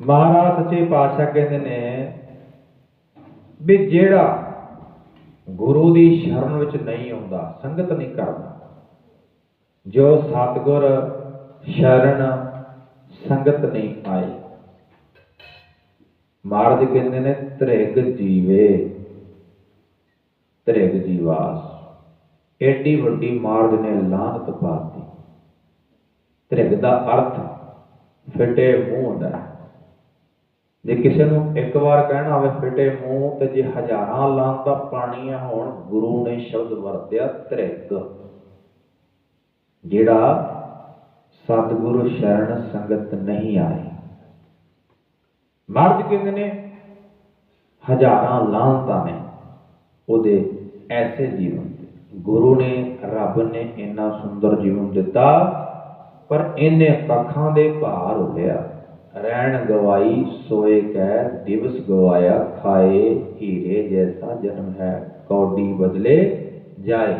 ਮਹਾਰਾਜ ਸੱਚੇ ਪਾਤਸ਼ਾਹ ਕਹਿੰਦੇ ਨੇ ਵੀ ਜਿਹੜਾ ਗੁਰੂ ਦੀ ਸ਼ਰਨ ਵਿੱਚ ਨਹੀਂ ਆਉਂਦਾ, ਸੰਗਤ ਨਹੀਂ ਕਰਦਾ, ਜੋ ਸਤਿਗੁਰ ਸ਼ਰਨ ਸੰਗਤ ਨਹੀਂ ਆਏ ਮਹਾਰਾਜ ਕਹਿੰਦੇ ਨੇ ਤ੍ਰਿਗ ਜੀਵੇ ਤ੍ਰਿਗ ਜੀਵਾਸ। ਏਡੀ ਵੱਡੀ ਮਹਾਰਾਜ ਨੇ ਲਾਹਨਤ ਪਾਤੀ। ਤ੍ਰਿਗ ਦਾ ਅਰਥ ਫਿੱਟੇ ਮੂੰਹ ਹੁੰਦਾ ਹੈ। ਜੇ ਕਿਸੇ ਨੂੰ ਇੱਕ ਵਾਰ ਕਹਿਣਾ ਹੋਵੇ ਫਿਟੇ ਮੂੰਹ ਤੇ ਜੇ ਹਜ਼ਾਰਾਂ ਲਾਂਤਾਂ ਪਾਣੀਆਂ ਹੋਣ, ਗੁਰੂ ਨੇ ਸ਼ਬਦ ਵਰਤਿਆ ਤ੍ਰਿਗ। ਜਿਹੜਾ ਸਤਿਗੁਰੂ ਸ਼ਰਨ ਸੰਗਤ ਨਹੀਂ ਆਏ। ਮਰਦ ਕਹਿੰਦੇ ਨੇ, ਹਜ਼ਾਰਾਂ ਲਾਂਤਾਂ ਨੇ ਉਹਦੇ ਐਸੇ ਜੀਵਨ ਗੁਰੂ ਨੇ, ਰੱਬ ਨੇ ਇੰਨਾ ਸੁੰਦਰ ਜੀਵਨ ਦਿੱਤਾ, ਪਰ ਇਹਨੇ ਕੱਖਾਂ ਦੇ ਭਾਰ ਹੋਇਆ ਰਹਿਣ ਗਵਾਈ ਸੋਏ ਕੈ ਦਿਵਸ ਗਵਾਇਆ ਖਾਏ ਹੀਰੇ ਜੈਸਾ ਜਨਮ ਹੈ। ਕੌਡੀ ਬਦਲੇ ਜਾਏ।